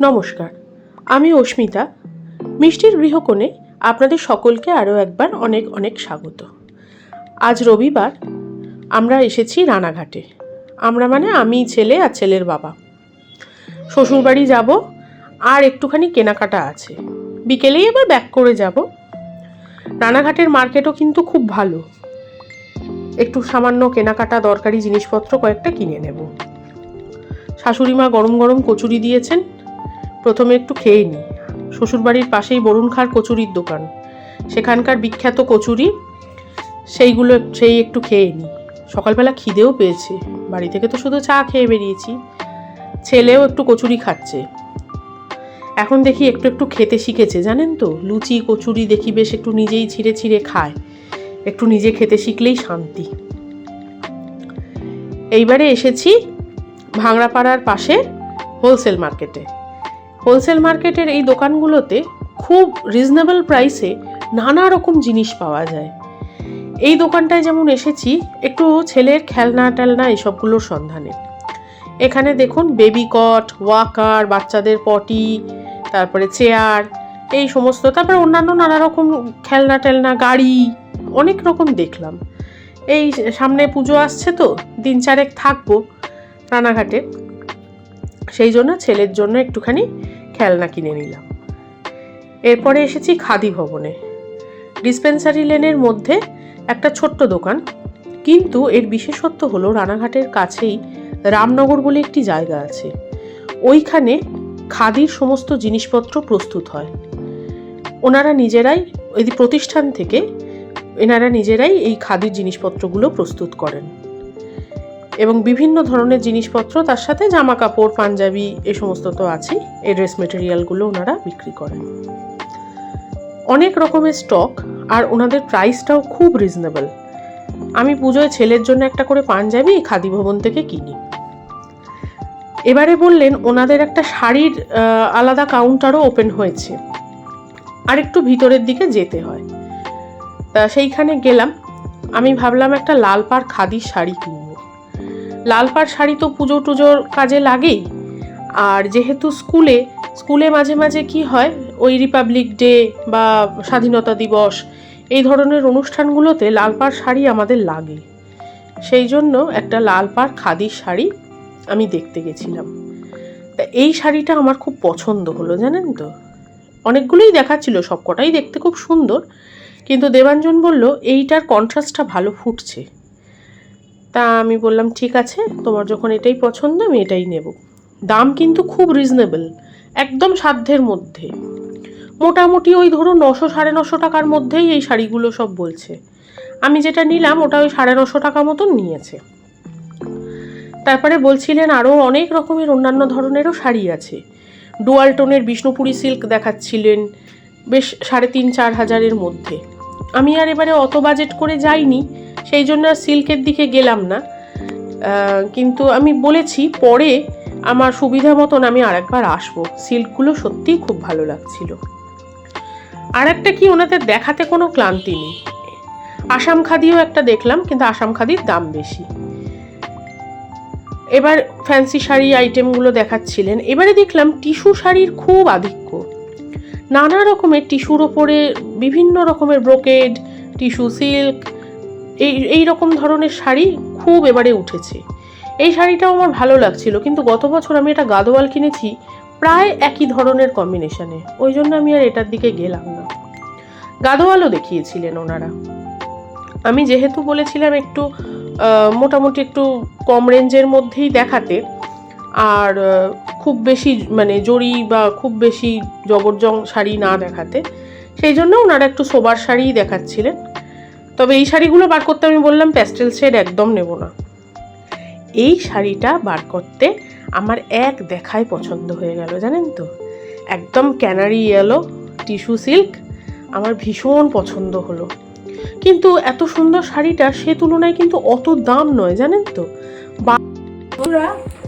নমস্কার, আমি অস্মিতা। মিষ্টির গৃহকোণে আপনাদের সকলকে আরও একবার অনেক অনেক স্বাগত। আজ রবিবার, আমরা এসেছি রানাঘাটে। আমরা মানে আমি, ছেলে আর ছেলের বাবা। শ্বশুরবাড়ি যাব, আর একটুখানি কেনাকাটা আছে। বিকেলেই আবার ব্যাক করে যাব। রানাঘাটের মার্কেটও কিন্তু খুব ভালো। একটু সামান্য কেনাকাটা, দরকারি জিনিসপত্র কয়েকটা কিনে নেব। শাশুড়ি মা গরম গরম কচুরি দিয়েছেন প্রথমে একটু খেয়ে নিই শ্বশুরবাড়ির পাশেই বরুণ খার কচুরির দোকান। সেখানকার বিখ্যাত কচুরি, সেইগুলো সেই একটু খেয়ে নিই সকালবেলা খিদেও পেয়েছে। বাড়ি থেকে তো শুধু চা খেয়ে বেরিয়েছি। ছেলেও একটু কচুরি খাচ্ছে। এখন দেখি একটু একটু খেতে শিখেছে, জানেন তো? লুচি, কচুরি দেখি বেশ একটু নিজেই ছিঁড়ে ছিঁড়ে খায়। একটু নিজে খেতে শিখলেই শান্তি। এইবারে এসেছি ভাঙড়াপাড়ার পাশে হোলসেল মার্কেটে। হোলসেল মার্কেটের এই দোকানগুলোতে খুব রিজনেবল প্রাইসে নানা রকম জিনিস পাওয়া যায়। এই দোকানটায় যেমন এসেছি, একটু ছেলের খেলনা টেলনা এসবগুলোর সন্ধানে। এখানে দেখুন বেবি কট ওয়াকার বাচ্চাদের পটি তারপরে চেয়ার এই সমস্ত, তারপরে অন্যান্য নানা রকম খেলনা টেলনা, গাড়ি, অনেক রকম দেখলাম। এই সামনে পুজো আসছে তো, দিন চারেক থাকব রানাঘাটে। সেই জন্য ছেলের জন্য একটুখানি খেলনা কিনে নিলাম। এরপরে এসেছি খাদি ভবনে। ডিসপেন্সারি লেনের মধ্যে একটা ছোট্ট দোকান, কিন্তু এর বিশেষত্ব হলো রানাঘাটের কাছেই রামনগর বলে একটি জায়গা আছে। ওইখানে খাদির সমস্ত জিনিসপত্র প্রস্তুত হয়। ওনারা নিজেরাই ওই প্রতিষ্ঠান থেকে, এনারা নিজেরাই এই খাদির জিনিসপত্রগুলো প্রস্তুত করেন। এবং বিভিন্ন ধরনের জিনিসপত্র তার সাথে জামা কাপড় পাঞ্জাবি, এ সমস্ত তো আছেই। এই ড্রেস মেটেরিয়ালগুলো ওনারা বিক্রি করেন। অনেক রকমের স্টক আর ওনাদের প্রাইসটাও খুব রিজনেবল আমি পুজোয় ছেলের জন্য একটা করে পাঞ্জাবি খাদি ভবন থেকে কিনি। এবারে বললেন, ওনাদের একটা শাড়ির আলাদা কাউন্টারও ওপেন হয়েছে। আর একটু ভিতরের দিকে যেতে হয়। তা সেইখানে গেলাম। আমি ভাবলাম একটা লাল পাড় খাদির শাড়ি কিনব লাল পাড় শাড়ি তো পুজো টুজোর কাজে লাগেই। আর যেহেতু স্কুলে স্কুলে মাঝে মাঝে কি হয়, ওই রিপাবলিক ডে বা স্বাধীনতা দিবস, এই ধরনের অনুষ্ঠানগুলোতে লাল পাড় শাড়ি আমাদের লাগে। সেই জন্য একটা লাল পাড় খাদির শাড়ি আমি দেখতে গেছিলাম। তা এই শাড়িটা আমার খুব পছন্দ হলো, জানেন তো? অনেকগুলোই দেখাচ্ছিল, সবকটাই দেখতে খুব সুন্দর। কিন্তু দেবাঞ্জন বলল, এইটার কন্ট্রাস্টটা ভালো ফুটছে। তা আমি বললাম, ঠিক আছে, তোমার যখন এটাই পছন্দ, আমি এটাই নেব। দাম কিন্তু খুব রিজনেবল একদম সাধ্যের মধ্যে। মোটামুটি ওই ধরো নশো, সাড়ে নশো টাকার মধ্যেই এই শাড়িগুলো সব বলছে। আমি যেটা নিলাম, ওটা ওই সাড়ে নশো টাকা মতন নিয়েছে। তারপরে বলছিলেন আরও অনেক রকমের অন্যান্য ধরনেরও শাড়ি আছে। ডুয়াল টোনের বিষ্ণুপুরি সিল্ক দেখাচ্ছিলেন, বেশ সাড়ে তিন, চার হাজারের মধ্যে। আমি আর এবারে অত বাজেট করে যাইনি, সেই জন্য আর সিল্কের দিকে গেলাম না। কিন্তু আমি বলেছি পরে আমার সুবিধা মতন আমি আরেকবার আসব। সিল্কগুলো সত্যিই খুব ভালো লাগছিল। আর একটা কি ওনাদের দেখাতে কোনো ক্লান্তি নেই। আসাম খাদিও একটা দেখলাম, কিন্তু আসাম খাদির দাম বেশি। এবার ফ্যান্সি শাড়ি আইটেমগুলো দেখাচ্ছিলেন। এবারে দেখলাম টিস্যু শাড়ির খুব আধিক্য। নানা রকমের টিস্যুর ওপরে বিভিন্ন রকমের ব্রোকেড, টিস্যু সিল্ক, এই এই রকম ধরনের শাড়ি খুব এবারে উঠেছে। এই শাড়িটাও আমার ভালো লাগছিল, কিন্তু গত বছর আমি এটা গাদোয়াল কিনেছি প্রায় একই ধরনের কম্বিনেশনে ওই জন্য আমি আর এটার দিকে গেলাম না। গাদোয়ালও দেখিয়েছিলেন ওনারা। আমি যেহেতু বলেছিলাম একটু মোটামুটি একটু কম রেঞ্জের মধ্যেই দেখাতে, আর খুব বেশি মানে জরি বা খুব বেশি জবরজং শাড়ি না দেখাতে। সেই জন্য ওনারা একটু সোবার শাড়িই দেখাচ্ছিলেন। তবে এই শাড়িগুলো বার করতে আমি বললাম, প্যাস্টেল শেড একদম নেব না। এই শাড়িটা বার করতে আমার এক দেখায় পছন্দ হয়ে গেল, জানেন তো? একদম ক্যানারি ইয়েলো, টিস্যু সিল্ক, আমার ভীষণ পছন্দ হলো। কিন্তু এত সুন্দর শাড়িটা সে তুলনায় কিন্তু অত দাম নয়, জানেন তো?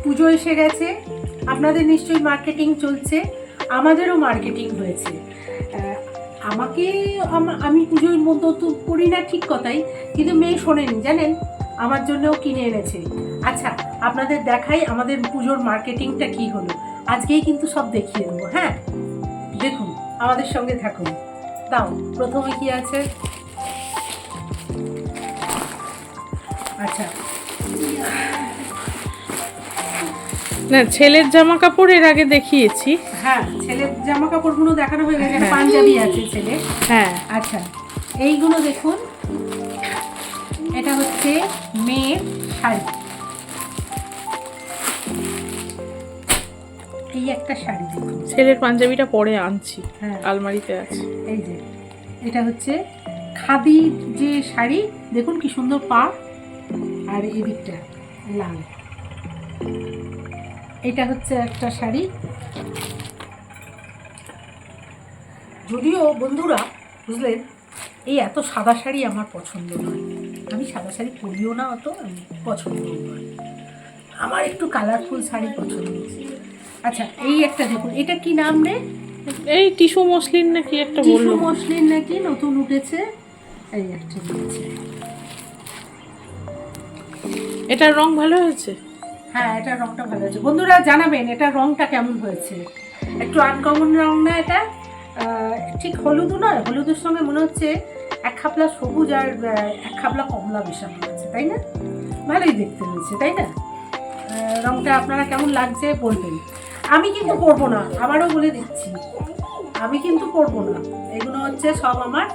পুজো এসে গেছে। আপনাদের নিশ্চয়ই মার্কেটিং চলছে, আমাদেরও মার্কেটিং হয়েছে। আমাকে আমি পুজোর মতো তো করি না ঠিক কথাই, কিন্তু মেয়ে শোনেনি, জানেন? আমার জন্যও কিনে এনেছে। আচ্ছা আপনাদের দেখাই আমাদের পুজোর মার্কেটিংটা কি হলো। আজকেই কিন্তু সব দেখিয়ে দেবো হ্যাঁ? দেখুন, আমাদের সঙ্গে থাকুন। দাও, প্রথমে কি আছে? আচ্ছা। না ছেলের জামা কাপড় এর আগে দেখিয়েছি। হ্যাঁ ছেলের জামা কাপড়গুলো দেখানো হয়ে গেছে। পাঞ্জাবি আছে ছেলে। হ্যাঁ। আচ্ছা এইগুলো দেখুন। এটা হচ্ছে মেয়ের শাড়ি। এই একটা শাড়ি দেখুন। ছেলের পাঞ্জাবিটা পরে আনছি হ্যাঁ। আলমারিতে আছে। এই যে এটা হচ্ছে খাদির যে শাড়ি দেখুন কি সুন্দর পা। আর এই দিকটা লাল। এটা হচ্ছে একটা শাড়ি। যদিও বন্ধুরা বুঝলেন এই এত সাদা শাড়ি আমার পছন্দ নয়। আমি সাদা শাড়ি পরিও না অত আমি পছন্দও নয়। আমার একটু কালারফুল শাড়ি পছন্দ আচ্ছা এই একটা দেখুন এটা কি নাম রে? এই টিস্যু মসলিন নাকি একটা টিস্যু বলল। মসলিন নাকি নতুন উঠেছে? এই একটা এটার রং ভালো হয়েছে? হ্যাঁ এটা রংটা ভালো হয়েছে। বন্ধুরা জানাবেন এটা রংটা কেমন হয়েছে। একটু আনকমন রং না এটা। ঠিক হলুদও নয়, হলুদের সঙ্গে মনে হচ্ছে এক খাপলা সবুজ আর এক খাপলা কমলা মেশানো হয়েছে, তাই না? ভালোই দেখতে হয়েছে, তাই না? রংটা আপনারা কেমন লাগছে বলবেন। আমি কিন্তু পরবো না, আবারও বলে দিচ্ছি। আমি কিন্তু পরবো না। এগুলো হচ্ছে সব আমার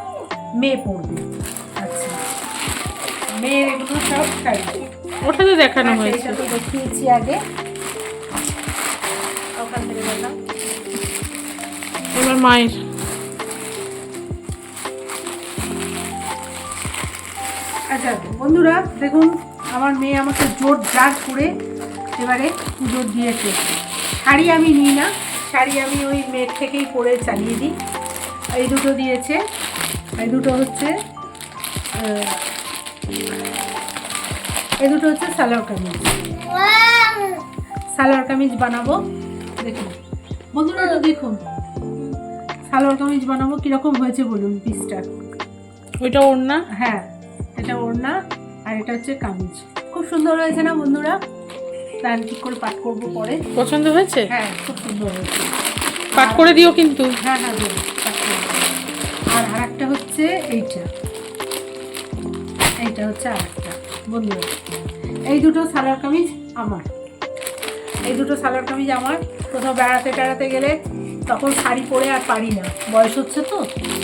মেয়ে পরবে আচ্ছা। মেয়ের এগুলো সব শাড়ি ওটা তো দেখানো আচ্ছা, হয়েছে। দেখিয়েছি আগে। ওখান থেকে এবার মায়ের। আচ্ছা বন্ধুরা দেখুন আমার মেয়ে আমাকে জোর জার করে এবারে পুজো দিয়েছে। শাড়ি আমি নিই না শাড়ি আমি ওই মেয়ের থেকেই পরে চালিয়ে দিই। এই দুটো দিয়েছে এই দুটো হচ্ছে এই দুটো হচ্ছে সালোয়ার কামিজ। সালোয়ার কামিজ বানাবো। দেখুন বন্ধুরা দেখুন। সালোয়ার কামিজ বানাবো কীরকম হয়েছে বলুন পিসটা ওইটা ওড়না? হ্যাঁ এটা ওড়না আর এটা হচ্ছে কামিজ। খুব সুন্দর হয়েছে না বন্ধুরা? প্ল্যান ঠিক করে পাঠ করব পরে। পছন্দ হয়েছে? হ্যাঁ খুব সুন্দর হয়েছে। পাঠ করে দিও কিন্তু। হ্যাঁ হ্যাঁ দেবো, আর আরেকটা হচ্ছে এইটা। এইটা হচ্ছে আরেকটা। বন্ধুরা এই দুটো সালোয়ার কামিজ আমার। এই দুটো সালোয়ার কামিজ আমার। কোথাও বেড়াতে টেড়াতে গেলে তখন শাড়ি পরে আর পারি না। বয়স হচ্ছে তো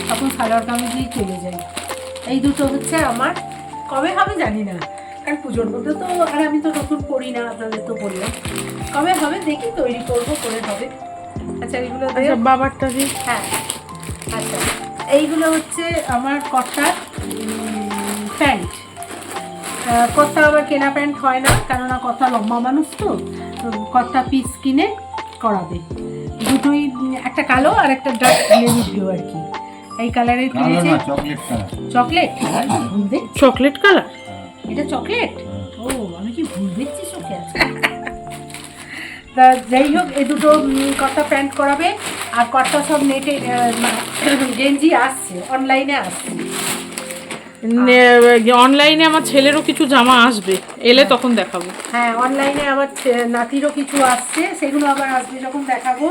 তখন সালোয়ার কামিজেই চলে যাই এই দুটো হচ্ছে আমার। কবে হবে জানি না। কারণ পুজোর মধ্যে তো আর আমি তো নতুন পড়ি না আপনাদের তো বললাম। কবে হবে দেখি তৈরি করব করে হবে। আচ্ছা এগুলো দিয়ে আচ্ছা বাবারটা দিই হ্যাঁ। আচ্ছা এইগুলো হচ্ছে আমার কর্তার প্যান্ট। কর্তা আবার কেনা প্যান্ট হয় না কেননা কর্তা লম্বা মানুষ তো তো কর্তা পিস কিনে করাবে। দুটোই একটা কালো আর একটা ডার্ক নেভি ব্লু আর কি। এই কালারের কালো কিনেছে চকলেট কালার চকলেট কালার এটা চকলেট ও আমি কি ভুল দেখছি চোখে আছে তা যাই হোক এই দুটো কর্তা প্যান্ট করাবে। আর কর্তা সব নেটে গেঞ্জি আসছে অনলাইনে আসছে। অনলাইনে আমার ছেলেরও কিছু জামা আসবে এলে তখন দেখাবো। হ্যাঁ অনলাইনে আমার নাতিরও কিছু আসছে সেগুলো আবার আসবে যখন দেখাবো।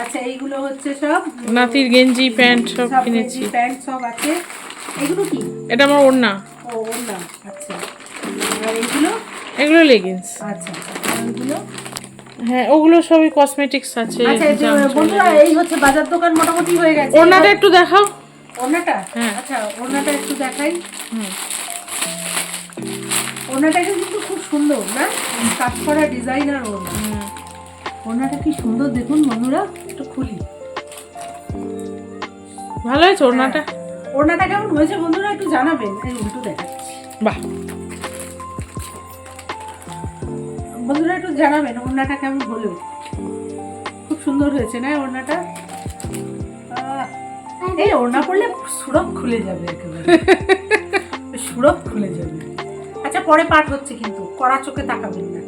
আচ্ছা এইগুলো হচ্ছে সব নাতির গেঞ্জি প্যান্ট সব কিনেছি। প্যান্ট সব আছে। এগুলো কি? এটা আমার ওর না ও ওর না আচ্ছা। আর এইগুলো? এগুলো লেগিংস আচ্ছা আর এইগুলো? হ্যাঁ ওগুলো সবই কসমেটিক্স আছে আচ্ছা বন্ধুরা এই হচ্ছে বাজার দোকান মোটামুটি হয়ে গেছে। ওড়নাটা একটু দেখাও। ওড়নাটা? হ্যাঁ। আচ্ছা ওড়নাটা একটু দেখাই। হুম। ওড়নাটা কিন্তু খুব সুন্দর না? কাজ করা ডিজাইনার ওড়না। ওড়নাটা কি সুন্দর দেখুন বন্ধুরা একটু খুলি। ভালো হয়েছে ওড়নাটা? ওড়নাটা কেমন হয়েছে বন্ধুরা একটু জানাবেন। এই উল্টো দেখাচ্ছি। বাহ। বন্ধুরা একটু জানাবেন ওড়নাটা কেমন হলো? খুব সুন্দর হয়েছে না ওড়নাটা? এই ওড়না পরলে সুরভ খুলে যাবে একেবারে। সুরভ খুলে যাবে। আচ্ছা পরে পাঠ হচ্ছে কিন্তু কড়া চোখে তাকাবেন না।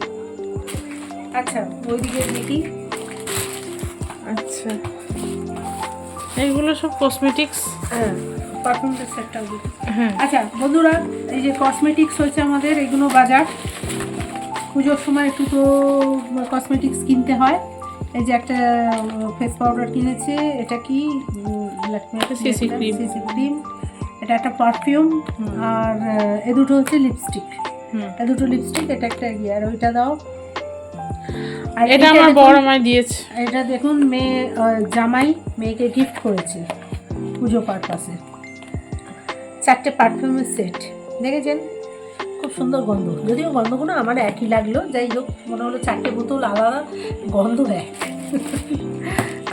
আচ্ছা ওইদিকে দেখি আচ্ছা। এইগুলো সব কসমেটিক্স হ্যাঁ পারফিউমটা সেটটাও দেখি হ্যাঁ। আচ্ছা বন্ধুরা এই যে কসমেটিক্স হয়েছে আমাদের এগুলো বাজার। পুজোর সময় একটু তো কসমেটিক্স কিনতে হয়। এই যে একটা ফেস পাউডার কিনেছে এটা কি? CC cream। সিসি ক্রিম এটা একটা পারফিউম আর এ দুটো হচ্ছে লিপস্টিক। এ দুটো লিপস্টিক এটা একটা ইয়ে আর ওইটা দাও। আর এটা আমার বড় আমায় দিয়েছে। এটা দেখুন মেয়ে জামাই মেয়েকে গিফট করেছে পুজো পারপাসে চারটে পারফিউমের সেট দেখেছেন? খুব সুন্দর গন্ধ। যদিও গন্ধগুলো আমার একই লাগল যাই হোক মনে হলো চারটে বোতল আলাদা গন্ধ দেয়।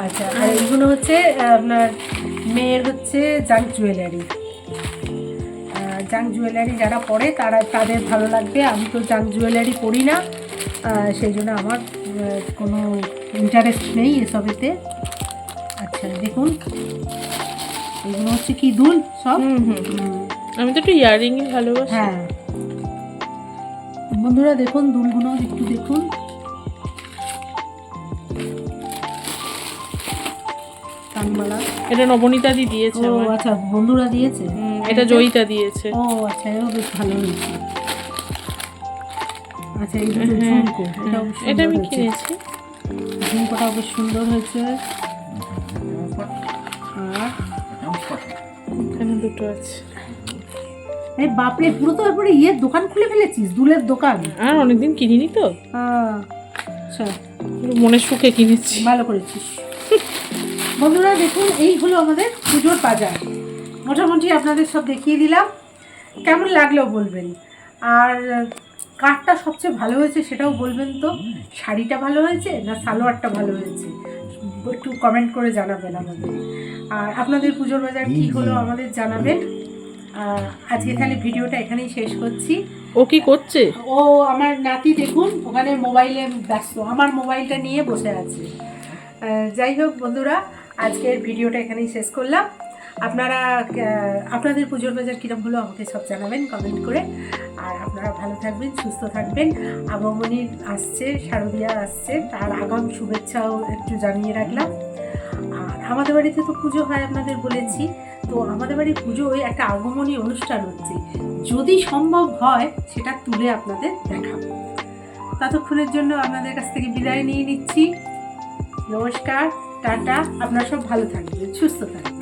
আচ্ছা আর এইগুলো হচ্ছে আপনার মেয়ের হচ্ছে জাঙ্ক জুয়েলারি। জাঙ্ক জুয়েলারি যারা পরে তারা তাদের ভালো লাগবে। আমি তো জাঙ্ক জুয়েলারি পরি না সেই জন্য আমার কোনো ইন্টারেস্ট নেই এসবেতে। আচ্ছা দেখুন। এগুলো হচ্ছে কি দুল সব? হুম হুম হুম, আমি তো একটু ইয়ারিং ভালোবাসি। হ্যাঁ। বন্ধুরা দেখুন দুলগুলো একটু দেখুন। কানমালা। এটা নবনীতাদি দিয়েছে ও আচ্ছা বন্ধুরা দিয়েছে? হুম, এটা জয়িতা দিয়েছে। ও আচ্ছা এও বেশ ভালো হয়েছে। আচ্ছা এই দুটো হ্যাঁ, ঝুমকো হ্যাঁ, এটা আমি কিনেছি। ঝুমকোটাও বেশ সুন্দর হয়েছে। আর এখানে দুটো আছে। এই বাপরে পুরো তো এরপরে ইয়ের দোকান খুলে ফেলেছিস দুলের দোকান। আর অনেকদিন কিনিনি তো। আহ, আচ্ছা। মনের সুখে কিনেছি। ভালো করেছিস। বন্ধুরা দেখুন এই হলো আমাদের পুজোর বাজার। মোটামুটি আপনাদের সব দেখিয়ে দিলাম। কেমন লাগল বলবেন? আর কাঠটা সবচেয়ে ভালো হয়েছে সেটাও বলবেন তো। শাড়িটা ভালো হয়েছে না সালোয়ারটা ভালো হয়েছে? একটু কমেন্ট করে জানাবেন আমাদের। আর আপনাদের পুজোর বাজার কী হলো আমাদের জানাবেন। আজকে তাহলে ভিডিওটা এখানেই শেষ করছি। ও কি করছে? ও আমার নাতি দেখুন ওখানে মোবাইলে ব্যস্ত। আমার মোবাইলটা নিয়ে বসে আছে। যাই হোক বন্ধুরা আজকের ভিডিওটা এখানেই শেষ করলাম। আপনারা আপনাদের পুজোর বাজার কীরকম হলো আমাকে সব জানাবেন কমেন্ট করে। আর আপনারা ভালো থাকবেন, সুস্থ থাকবেন। আবামনি আসছে, শারদিয়া আসছে, তার আগাম শুভেচ্ছাও একটু জানিয়ে রাখলাম। আর আমাদের বাড়িতে তো পুজো হয় আপনাদের বলেছি, তো আমাদের বাড়ির পুজোয় একটা আগমনী অনুষ্ঠান হচ্ছে। যদি সম্ভব হয়, সেটা তুলে আপনাদের দেখাবো। ততক্ষণের জন্য আপনাদের কাছ থেকে বিদায় নিয়ে নিচ্ছি। নমস্কার। টাটা আপনারা সব ভালো থাকবেন সুস্থ থাকবেন।